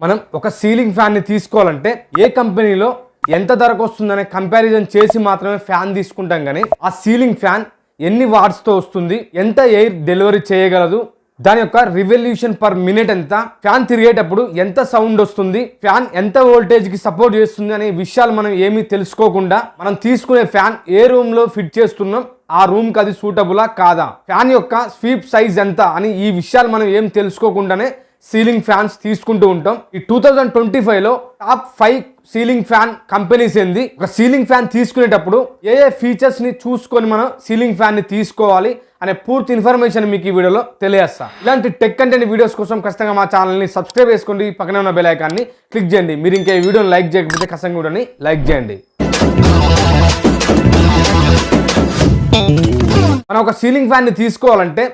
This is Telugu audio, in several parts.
మనం ఒక సీలింగ్ ఫ్యాన్ని తీసుకోవాలంటే ఏ కంపెనీలో ఎంత ధరకు వస్తుందనే కంపారిజన్ చేసి మాత్రమే ఫ్యాన్ తీసుకుంటాం కానీ ఆ సీలింగ్ ఫ్యాన్ ఎన్ని వాట్స్తో వస్తుంది ఎంత ఎయిర్ డెలివరీ చేయగలదు దాని యొక్క రివల్యూషన్ పర్ మినిట్ ఎంత ఫ్యాన్ తిరిగేటప్పుడు ఎంత సౌండ్ వస్తుంది ఫ్యాన్ ఎంత వోల్టేజ్కి సపోర్ట్ చేస్తుంది అనే విషయాలు మనం ఏమీ తెలుసుకోకుండా మనం తీసుకునే ఫ్యాన్ ఏ రూమ్లో ఫిట్ చేస్తున్నాం ఆ రూమ్కి అది సూటబులా కాదా ఫ్యాన్ యొక్క స్వీప్ సైజ్ ఎంత అని ఈ విషయాలు మనం ఏం తెలుసుకోకుండానే సీలింగ్ ఫ్యాన్స్ తీసుకుంటూ ఉంటాం. ఈ టూ థౌజండ్ ట్వంటీ ఫైవ్లో top five ceiling fan companies ఏంది? ఒక సీలింగ్ ఫ్యాన్ తీసుకునేటప్పుడు ఏ ఏ ఫీచర్స్ని చూసుకొని మనం సీలింగ్ ఫ్యాన్ని తీసుకోవాలి అనే పూర్తి ఇన్ఫర్మేషన్ మీకు ఈ వీడియోలో తెలియజేస్తా. ఇలాంటి టెక్ కంటెంట్ వీడియోస్ కోసం ఖచ్చితంగా మా ఛానల్ని సబ్స్క్రైబ్ చేసుకోండి. పక్కనే ఉన్న బెల్ ఐకాన్ని క్లిక్ చేయండి. మీరు ఇంకా ఈ వీడియోని లైక్ చేయకపోతే ఖచ్చితంగా వీడియోని లైక్ చేయండి. మనం ఒక సీలింగ్ ఫ్యాన్ని తీసుకోవాలంటే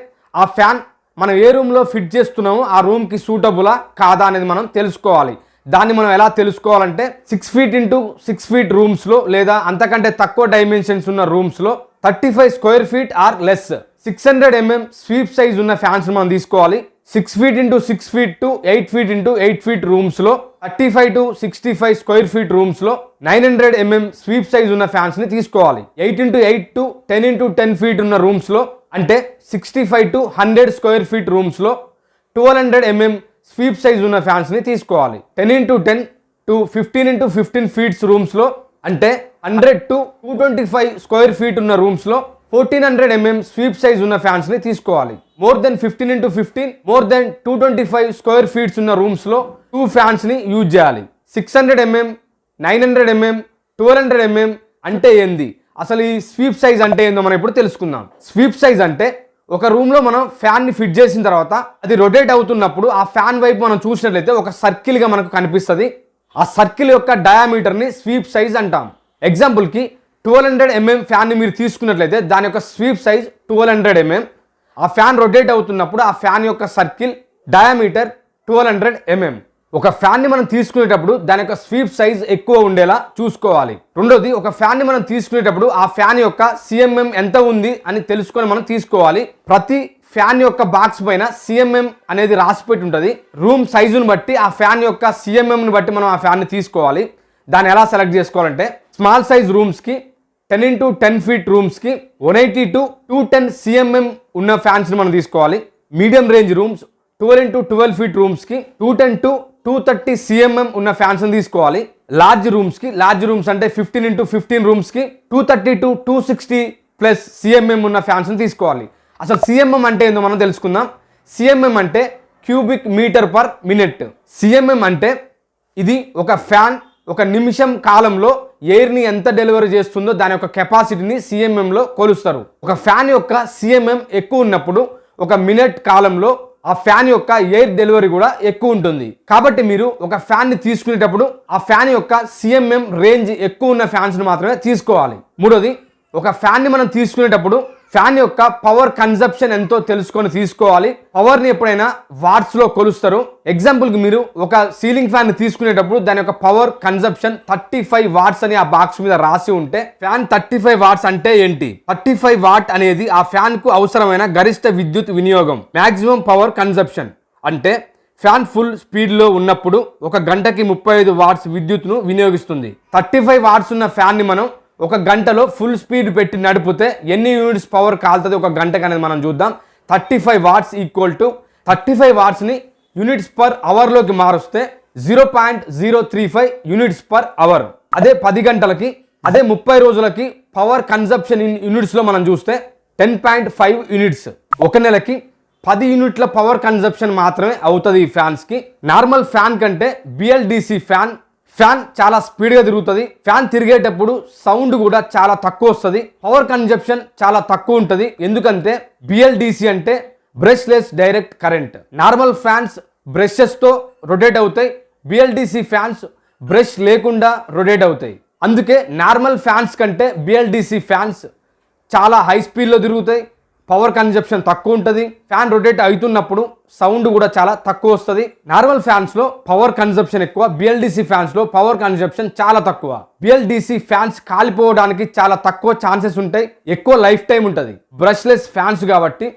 ఆ ఫ్యాన్ మనం ఏ రూమ్లో ఫిట్ చేస్తున్నామో ఆ రూమ్కి సూటబులా కాదా అనేది మనం తెలుసుకోవాలి. దాన్ని మనం ఎలా తెలుసుకోవాలంటే six feet into six feet రూమ్స్లో లేదా అంతకంటే తక్కువ డైమెన్షన్స్ ఉన్న రూమ్స్లో thirty five square feet or less six hundred mm sweep size ఉన్న ఫ్యాన్స్ మనం తీసుకోవాలి. Six feet into six feet to eight feet into eight feet రూమ్స్లో thirty five to sixty five square feet రూమ్స్లో nine hundred MM sweep size ఉన్న ఫ్యాన్స్ని తీసుకోవాలి. Eight into eight to ten into ten feet ఉన్న రూమ్స్లో అంటే sixty five to hundred square feet రూమ్స్లో twelve hundred MM sweep size ఉన్న ఫ్యాన్స్ని తీసుకోవాలి. Ten into ten to fifteen into fifteen feets రూమ్స్లో అంటే hundred to two twenty five square feet ఉన్న రూమ్స్లో fourteen hundred MM sweep size ఉన్న ఫ్యాన్స్ని తీసుకోవాలి. More than fifteen into fifteen more than two twenty five square feets ఉన్న రూమ్స్లో టూ ఫ్యాన్స్ని యూజ్ చేయాలి. Six hundred mm nine hundred mm twelve hundred mm అంటే ఏంది? అసలు ఈ స్వీప్ సైజ్ అంటే ఏందో మనం ఇప్పుడు తెలుసుకుందాం. స్వీప్ సైజ్ అంటే ఒక రూమ్లో మనం ఫ్యాన్ని ఫిట్ చేసిన తర్వాత అది రొటేట్ అవుతున్నప్పుడు ఆ ఫ్యాన్ వైపు మనం చూసినట్లయితే ఒక సర్కిల్గా మనకు కనిపిస్తుంది. ఆ సర్కిల్ యొక్క డయామీటర్ని స్వీప్ సైజ్ అంటాం. ఎగ్జాంపుల్కి ట్వెల్వ్ హండ్రెడ్ ఎంఎం ఫ్యాన్ని మీరు తీసుకున్నట్లయితే దాని యొక్క sweep size twelve hundred MM ఆ ఫ్యాన్ రొటేట్ అవుతున్నప్పుడు ఆ ఫ్యాన్ యొక్క circle diameter twelve hundred MM ఒక ఫ్యాన్ని మనం తీసుకునేటప్పుడు దాని యొక్క స్వీప్ సైజ్ ఎక్కువ ఉండేలా చూసుకోవాలి. రెండోది ఒక ఫ్యాన్ని మనం తీసుకునేటప్పుడు ఆ ఫ్యాన్ యొక్క సిఎంఎం ఎంత ఉంది అని తెలుసుకొని మనం తీసుకోవాలి. ప్రతి ఫ్యాన్ యొక్క బాక్స్ పైన సిఎంఎం అనేది రాసిపెట్టి ఉంటుంది. రూమ్ సైజును బట్టి ఆ ఫ్యాన్ యొక్క సిఎంఎంని బట్టి మనం ఆ ఫ్యాన్ని తీసుకోవాలి. దాన్ని ఎలా సెలెక్ట్ చేసుకోవాలంటే స్మాల్ సైజ్ రూమ్స్కి ten into ten feet రూమ్స్కి one eighty to two ten CMM ఉన్న ఫ్యాన్స్ని మనం తీసుకోవాలి. Medium range rooms twelve into twelve feet రూమ్స్కి two ten to two thirty CMM ఉన్న ఫ్యాన్స్ని తీసుకోవాలి. లార్జ్ రూమ్స్కి లార్జ్ రూమ్స్ అంటే fifteen into fifteen రూమ్స్కి two thirty to two sixty plus CMM ఉన్న ఫ్యాన్స్ని తీసుకోవాలి. అసలు సిఎంఎం అంటే ఏందో మనం తెలుసుకుందాం. సిఎంఎం అంటే cubic metre per minute. CMM అంటే ఇది ఒక ఫ్యాన్ ఒక నిమిషం కాలంలో ఎయిర్ని ఎంత డెలివరీ చేస్తుందో దాని యొక్క కెపాసిటీని సిఎంఎంలో కొలుస్తారు. ఒక ఫ్యాన్ యొక్క సిఎంఎం ఎక్కువ ఉన్నప్పుడు ఒక మినిట్ కాలంలో ఆ ఫ్యాన్ యొక్క ఎయిర్ డెలివరీ కూడా ఎక్కువ ఉంటుంది. కాబట్టి మీరు ఒక ఫ్యాన్ని తీసుకునేటప్పుడు ఆ ఫ్యాన్ యొక్క సిఎంఎం రేంజ్ ఎక్కువ ఉన్న ఫ్యాన్స్ని మాత్రమే తీసుకోవాలి. మూడోది ఒక ఫ్యాన్ని మనం తీసుకునేటప్పుడు ఫ్యాన్ యొక్క పవర్ కన్జప్షన్ ఎంతో తెలుసుకొని తీసుకోవాలి. పవర్ని ఎప్పుడైనా వాట్స్లో కొలుస్తారు. ఎగ్జాంపుల్కి మీరు ఒక సీలింగ్ ఫ్యాన్ తీసుకునేటప్పుడు దాని యొక్క power consumption thirty five watts అని ఆ బాక్స్ మీద రాసి ఉంటే ఫ్యాన్ థర్టీ ఫైవ్ వాట్స్ అంటే ఏంటి? థర్టీ ఫైవ్ వాట్ అనేది ఆ ఫ్యాన్కు అవసరమైన గరిష్ట విద్యుత్ వినియోగం మ్యాక్సిమం పవర్ కన్జప్షన్ అంటే ఫ్యాన్ ఫుల్ స్పీడ్లో ఉన్నప్పుడు ఒక గంటకి ముప్పై ఐదు వాట్స్ విద్యుత్ను వినియోగిస్తుంది. థర్టీ ఫైవ్ వాట్స్ ఉన్న ఫ్యాన్ని మనం ఒక గంటలో ఫుల్ స్పీడ్ పెట్టి నడిపితే ఎన్ని యూనిట్స్ పవర్ కాలుతుంది ఒక గంటకు అనేది మనం చూద్దాం. Thirty five watts equal to thirty five వాట్స్ని units per అవర్లోకి మారుస్తే zero point zero three five units per hour అదే పది గంటలకి అదే ముప్పై రోజులకి పవర్ కన్సప్షన్ ఇన్ యూనిట్స్లో మనం చూస్తే టెన్ పాయింట్ ఫైవ్ యూనిట్స్ ఒక నెలకి పది యూనిట్ల పవర్ కన్సప్షన్ మాత్రమే అవుతుంది ఈ ఫ్యాన్స్కి. నార్మల్ ఫ్యాన్ కంటే బిఎల్డిసి ఫ్యాన్ ఫ్యాన్ చాలా స్పీడ్గా తిరుగుతుంది. ఫ్యాన్ తిరిగేటప్పుడు సౌండ్ కూడా చాలా తక్కువ వస్తుంది. పవర్ కన్జప్షన్ చాలా తక్కువ ఉంటుంది. ఎందుకంటే బిఎల్డిసి అంటే brushless direct current. Normal fans బ్రషెస్తో rotate అవుతాయి. బిఎల్డిసి ఫ్యాన్స్ బ్రష్ లేకుండా రొటేట్ అవుతాయి. అందుకే నార్మల్ ఫ్యాన్స్ కంటే బిఎల్డిసి ఫ్యాన్స్ చాలా హై స్పీడ్లో తిరుగుతాయి. పవర్ కన్జప్షన్ తక్కువ ఉంటుంది. ఫ్యాన్ రొటేట్ అవుతున్నప్పుడు సౌండ్ కూడా చాలా తక్కువ వస్తుంది. నార్మల్ ఫ్యాన్స్లో పవర్ కన్జప్షన్ ఎక్కువ బిఎల్డిసి ఫ్యాన్స్లో పవర్ కన్జప్షన్ చాలా తక్కువ. బిఎల్డిసి ఫ్యాన్స్ కాలిపోవడానికి చాలా తక్కువ ఛాన్సెస్ ఉంటాయి. ఎక్కువ లైఫ్ టైం ఉంటుంది. బ్రష్లెస్ ఫ్యాన్స్ కాబట్టి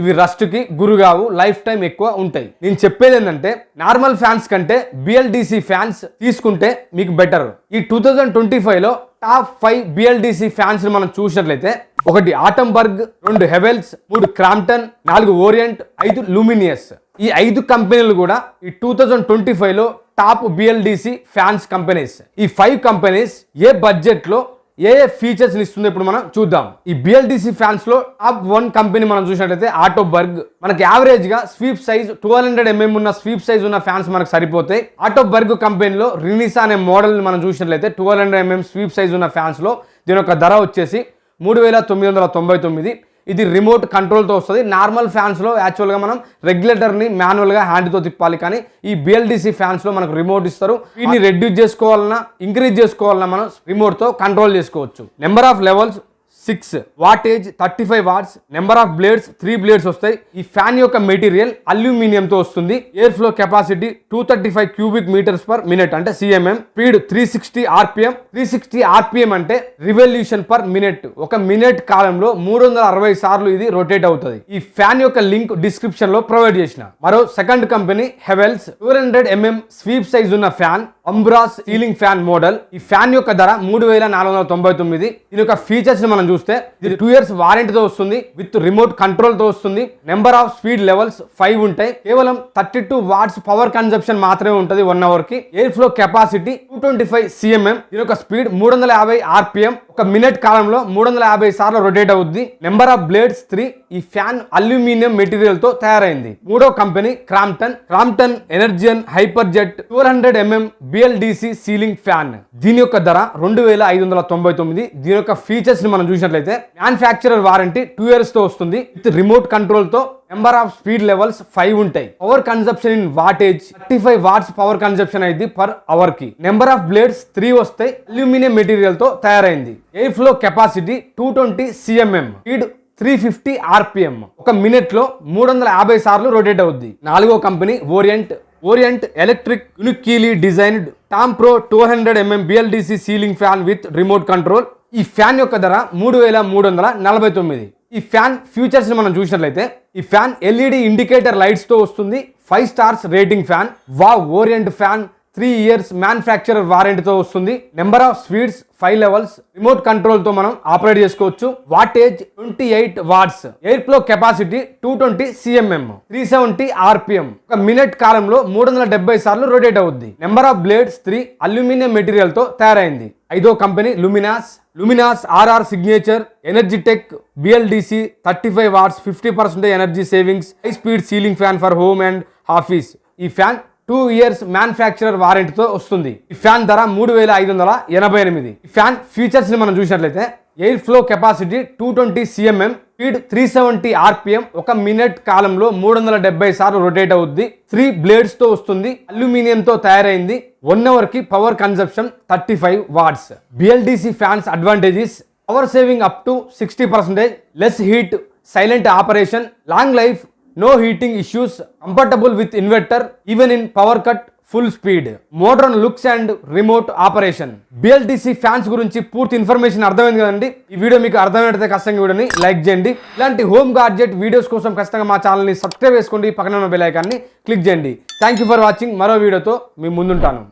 ఇవి రస్ట్కి గురుగావు లైఫ్ టైం ఎక్కువ ఉంటాయి. నేను చెప్పేది ఏంటంటే నార్మల్ ఫ్యాన్స్ కంటే బిఎల్డిసి ఫ్యాన్స్ తీసుకుంటే మీకు బెటర్. ఈ టూ థౌజండ్ ట్వంటీ ఫైవ్లో టాప్ ఫైవ్ బిఎల్డిసి ఫ్యాన్స్ మనం చూసినట్లయితే ఒకటి ఆటంబర్గ్ రెండు హెవెల్స్ మూడు క్రాంప్టన్ నాలుగు ఓరియంట్ ఐదు లూమినియస్. ఈ ఐదు కంపెనీలు కూడా ఈ టూ థౌజండ్ ట్వంటీ ఫైవ్లో టాప్ బిఎల్డిసి ఫ్యాన్స్ కంపెనీస్. ఈ ఫైవ్ కంపెనీస్ ఏ బడ్జెట్లో ఏ ఏ ఫీచర్స్ ఇస్తుంది ఇప్పుడు మనం చూద్దాం. ఈ బిఎల్డిసి ఫ్యాన్స్లో టాప్ వన్ కంపెనీ మనం చూసినట్లయితే ఆటోబర్గ్. మనకి యావరేజ్గా sweep size twelve hundred MM ఉన్న స్వీప్ సైజ్ ఉన్న ఫ్యాన్స్ మనకు సరిపోతాయి. ఆటోబర్గ్ కంపెనీలో రినిసా అనే మోడల్ మనం చూసినట్లయితే twelve hundred MM sweep size ఉన్న ఫ్యాన్స్లో దీని యొక్క ధర వచ్చేసి మూడు వేల తొమ్మిది వందల తొంభై తొమ్మిది. ఇది రిమోట్ కంట్రోల్తో వస్తుంది. నార్మల్ ఫ్యాన్స్లో యాక్చువల్గా మనం రెగ్యులేటర్ని మాన్యువల్గా హ్యాండ్తో తిప్పాలి. కానీ ఈ బిఎల్డిసి ఫ్యాన్స్లో మనకు రిమోట్ ఇస్తారు. వీటిని రెడ్యూస్ చేసుకోవాలన్నా ఇంక్రీజ్ చేసుకోవాలన్నా మనం రిమోట్తో కంట్రోల్ చేసుకోవచ్చు. Number of levels six wattage thirty five watts number of blades three blades వస్తాయి. ఈ ఫ్యాన్ యొక్క మెటీరియల్ అల్యూమినియంతో వస్తుంది. Air flow capacity two thirty five cubic metres per minute అంటే CMM speed three sixty RPM three sixty RPM అంటే రివల్యూషన్ పర్ మినిట్ ఒక మినిట్ కాలంలో మూడు వందల అరవై సార్లు ఇది రొటేట్ అవుతుంది. ఈ ఫ్యాన్ యొక్క లింక్ డిస్క్రిప్షన్లో ప్రొవైడ్ చేసిన. మరో second company Havells two hundred M M sweep size ఉన్న fan Ambrose ceiling fan model ఈ ఫ్యాన్ యొక్క ధర మూడు వేల నాలుగు వందల తొంభై తొమ్మిది. దీని యొక్క ఫీచర్స్ మనం చూస్తే ఇది టూ ఇయర్స్ వారంటీతో వస్తుంది విత్ రిమోట్ కంట్రోల్తో వస్తుంది. Number of speed levels five ఉంటాయి. కేవలం thirty two watts power consumption మాత్రమే ఉంటుంది one అవర్కి. Air flow capacity two twenty five CMM దీని యొక్క స్పీడ్ మూడు వందల యాభై ఆర్పిఎం ఒక మినిట్ కాలంలో మూడు వందల యాభై సార్లు రొటేట్ అవుద్ది. నెంబర్ ఆఫ్ బ్లేడ్స్ త్రీ ఈ ఫ్యాన్ అల్యూమినియం మెటీరియల్తో తయారైంది. మూడో company Crompton. Crompton Energion hyper jet two hundred mm BLDC ceiling fan దీని యొక్క ధర రెండు వేల ఐదు వందల తొంభై తొమ్మిది. దీని యొక్క ఫీచర్స్ని మనం చూసినట్లయితే మ్యానుఫ్యాక్చరర్ వారంటీ టూ ఇయర్స్తో వస్తుంది. With remote కంట్రోల్తో number of speed levels five ఉంటాయి. Power consumption in wattage thirty five watts power consumption అయింది పర్ అవర్కి. నెంబర్ ఆఫ్ బ్లేడ్స్ త్రీ వస్తాయి అల్యూమినియం మెటీరియల్తో తయారైంది. Air flow capacity two twenty CMM speed three fifty RPM ఒక మినిట్లో మూడు వందల యాభై సార్లు రొటేట్ అవుద్ది. నాలుగో company Orient Orient electric uniquely designed Tom pro two hundred mm BLDC ceiling fan with remote control ఈ ఫ్యాన్ యొక్క ధర మూడు వేల మూడు వందల నలభై తొమ్మిది. ఈ ఫ్యాన్ ఫ్యూచర్స్ని మనం చూసినట్లయితే ఈ ఫ్యాన్ ఎల్ఈడి ఇండికేటర్ లైట్స్తో వస్తుంది. Five stars rating fan. వా Orient fan. Three years manufacturer వారంటీతో వస్తుంది. Number of speeds five levels remote కంట్రోల్తో మనం ఆపరేట్ చేసుకోవచ్చు. Wattage twenty eight watts. Air flow capacity two twenty CMM. Three seventy RPM. ఒక మినిట్ కాలంలో మూడు వందల డెబ్బై సార్లు రొటేట్ అవుద్ది. Number of blades three aluminium మెటీరియల్తో తయారైంది. ఐదో company Luminous. Luminous RR signature energy tech BLDC thirty five watts fifty percent energy savings high speed ceiling fan for home and office. ఈ ఫ్యాన్ టూ ఇయర్స్ మ్యానుఫ్యాక్చరర్ వారంటీతో వస్తుంది. ఈ ఫ్యాన్ ధర మూడు వేల ఐదు వందల ఎనభై ఎనిమిది. ఈ ఫ్యాన్ ఫీచర్స్ని మనం చూసినట్లయితే air flow capacity two twenty CMM speed three seventy RPM ఒక మినిట్ కాలంలో మూడు వందల డెబ్బై సార్లు రొటేట్ అవుద్ది. త్రీ బ్లేడ్స్తో వస్తుంది అల్యూమినియం తో తయారైంది. One అవర్కి power consumption thirty five watts. BLDC fans advantages power saving up to sixty percentage less heat silent operation long life no heating issues comfortable with inverter even in power cut full speed modern looks and remote operation BLDC fans గురించి పూర్తి ఇన్ఫర్మేషన్ అర్థమైంది కదండి. ఈ వీడియో మీకు అర్థమైతే ఖచ్చితంగా వీడియోని లైక్ చేయండి. ఇలాంటి హోమ్ గాడ్జెట్ వీడియోస్ కోసం ఖచ్చితంగా మా ఛానల్ని సబ్స్క్రైబ్ చేసుకోండి. పక్కన ఉన్న బెల్ ఐకాన్ని క్లిక్ చేయండి. థ్యాంక్ యూ ఫర్ వాచింగ్ మరో వీడియోతో మీ ముందుంటాను.